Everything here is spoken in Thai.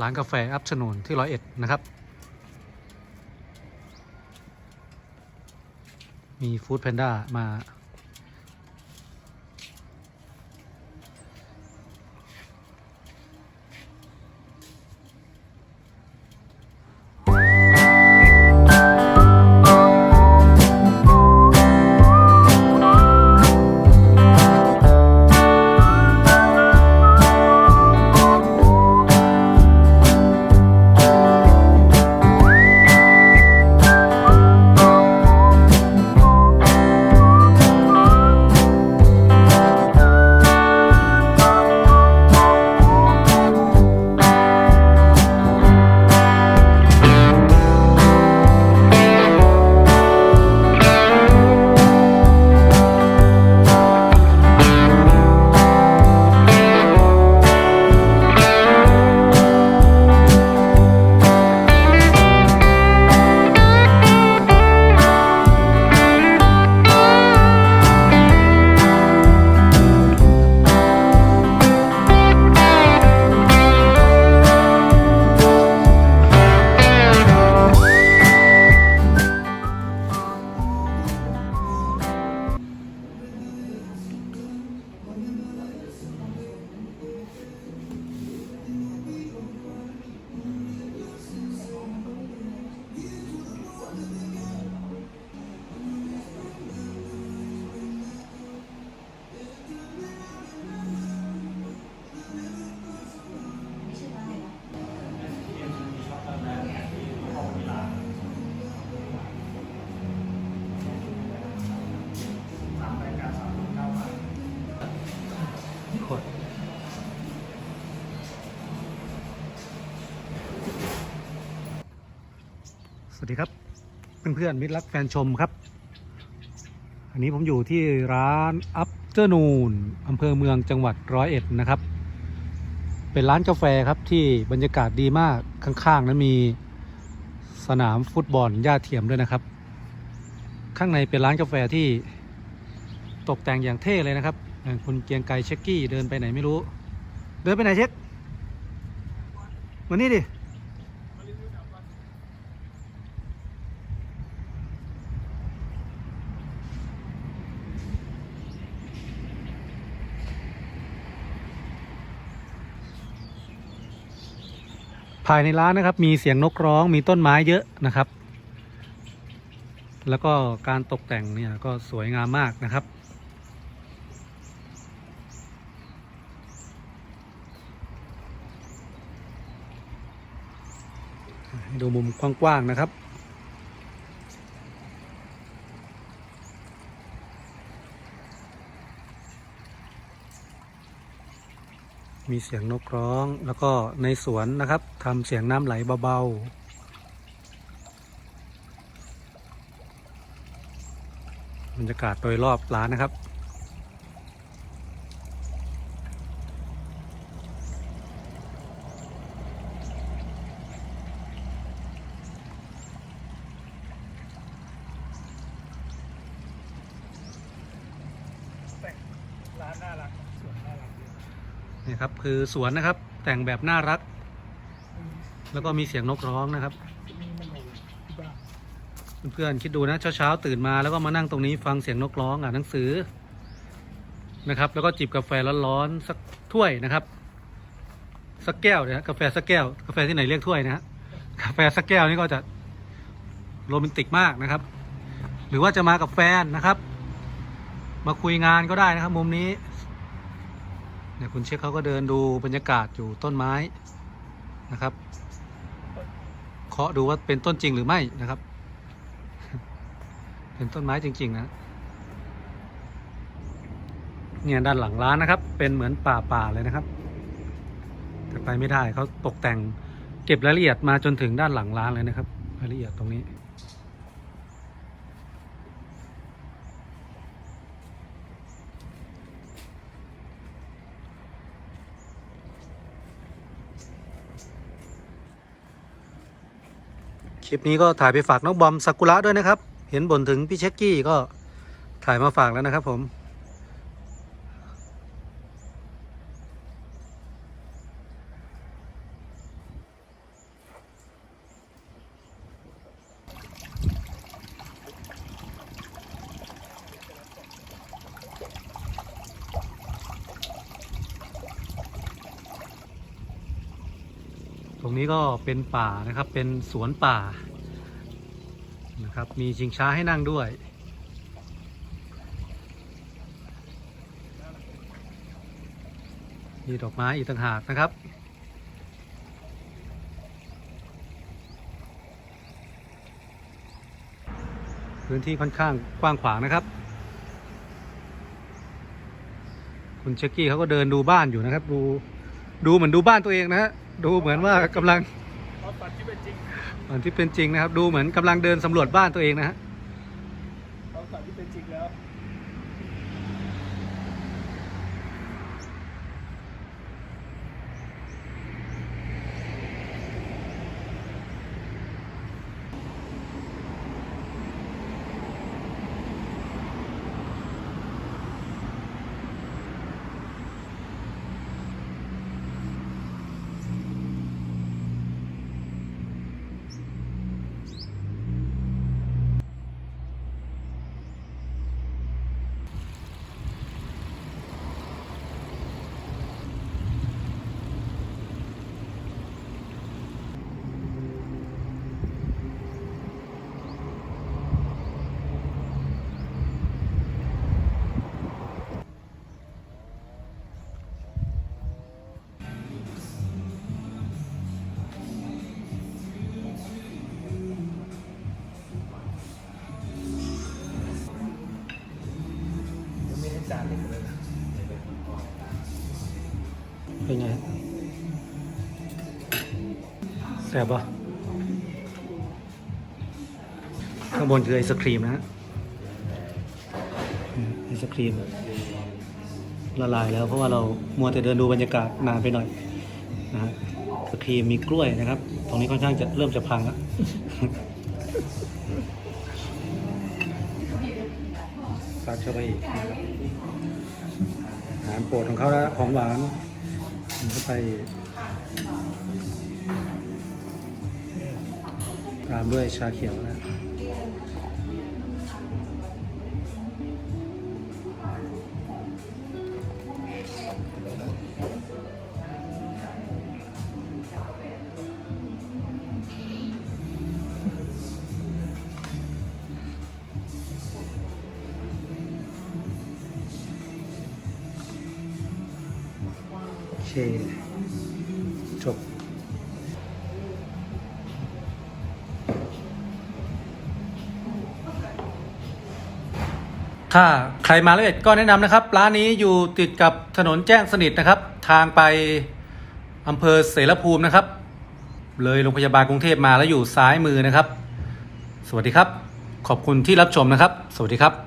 ร้านกาแฟอัพชนูนที่ร้อยเอ็ดนะครับ มีฟู้ดแพนด้ามา วัสดีครับ เพื่อนๆมิตรรักแฟนชมครับ อันนี้ผมอยู่ที่ร้านอัปเตอร์นูนอำเภอเมืองจังหวัดร้อยเอ็ดนะครับ เป็นร้านกาแฟครับที่บรรยากาศดีมากข้างๆนั้นมีสนามฟุตบอลหญ้าเทียมด้วยนะครับ ข้างในเป็นร้านกาแฟที่ตกแต่งอย่างเท่เลยนะครับ คุณเกียงไกรเช็คกี้เดินไปไหนไม่รู้ เดินไปไหนเช็คมานี่ดิ ภายในร้านนะครับมีเสียงนกร้องมีต้นไม้เยอะนะครับ แล้วก็การตกแต่งเนี่ยก็สวยงามมากนะครับ ดูมุมกว้างๆนะครับ มีเสียงนกร้อง แล้วก็ในสวนนะครับทำเสียงน้ำไหลเบาๆบรรยากาศโดยรอบร้านนะครับ ร้านน่ารักสวนน่ารักดี นี่ครับคือสวนนะครับ แต่งแบบน่ารัก แล้วก็มีเสียงนกร้องนะครับ เพื่อนๆคิดดูนะเช้าๆตื่นมาแล้วก็มานั่งตรงนี้ฟังเสียงนกร้องอ่านหนังสือนะครับ แล้วก็จิบกาแฟร้อนๆสักถ้วยนะครับ สักแก้วนี่ยกาแฟสักแก้ว กาแฟที่ไหนเรียกถ้วยนะฮะกาแฟสักแก้วนี่ก็จะโรแมนติกมากนะครับ หรือว่าจะมากับแฟนนะครับ มาคุยงานก็ได้นะครับ มุมนี้ เนี่ยคุณเช็คเขาก็เดินดูบรรยากาศอยู่ต้นไม้นะครับ เคาะดูว่าเป็นต้นจริงหรือไม่นะครับ เป็นต้นไม้จริง ๆ นะ เนี่ยด้านหลังร้านนะครับ เป็นเหมือนป่าป่าๆเลยนะครับ แต่ไปไม่ได้เขาตกแต่งเก็บรายละเอียดมาจนถึงด้านหลังร้านเลยนะครับรายละเอียดตรงนี้ คลิปนี้ก็ถ่ายไปฝากน้องบอมซากุระด้วยนะครับ เห็นบ่นถึงพี่เช็กกี้ก็ถ่ายมาฝากแล้วนะครับผม ตรงนี้ก็เป็นป่านะครับเป็นสวนป่านะครับมีชิงช้าให้นั่งด้วย มีดอกไม้อีกต่างหากนะครับ พื้นที่ค่อนข้างกว้างขวางนะครับ คุณเชคกี้เขาก็เดินดูบ้านอยู่นะครับ ดูดูเหมือนดูบ้านตัวเองนะฮะ ดูเหมือนว่ากำลังเอาตัดที่เป็นจริงตอนที่เป็นจริงนะครับ ดูเหมือนกำลังเดินสำรวจบ้านตัวเองนะฮะ เป็นไงแสบปะข้างบนคือไอศครีมนะฮะไอศครีม ละลายแล้วเพราะว่าเรามัวแต่เดินดูบรรยากาศนานไปหน่อยนะฮะไอศครีมมีกล้วยนะครับ ตรงนี้ค่อนข้างจะเริ่มจะพังแล้วซัดเข้าไปอีกนะครับอาหารโปรดของเขาแล้วของหวาน มันเข้าไปตามด้วยชาเขียวนะ จบถ้าใครมาลเอียดก็แนะนำนะครับ ร้านนี้อยู่ติดกับถนนแจ้งสนิทนะครับ ทางไปอำเภอเสรภูมินะครับ เลยโรงพยาบาลกรุงเทพมาแล้วอยู่ซ้ายมือนะครับ สวัสดีครับ ขอบคุณที่รับชมนะครับ สวัสดีครับ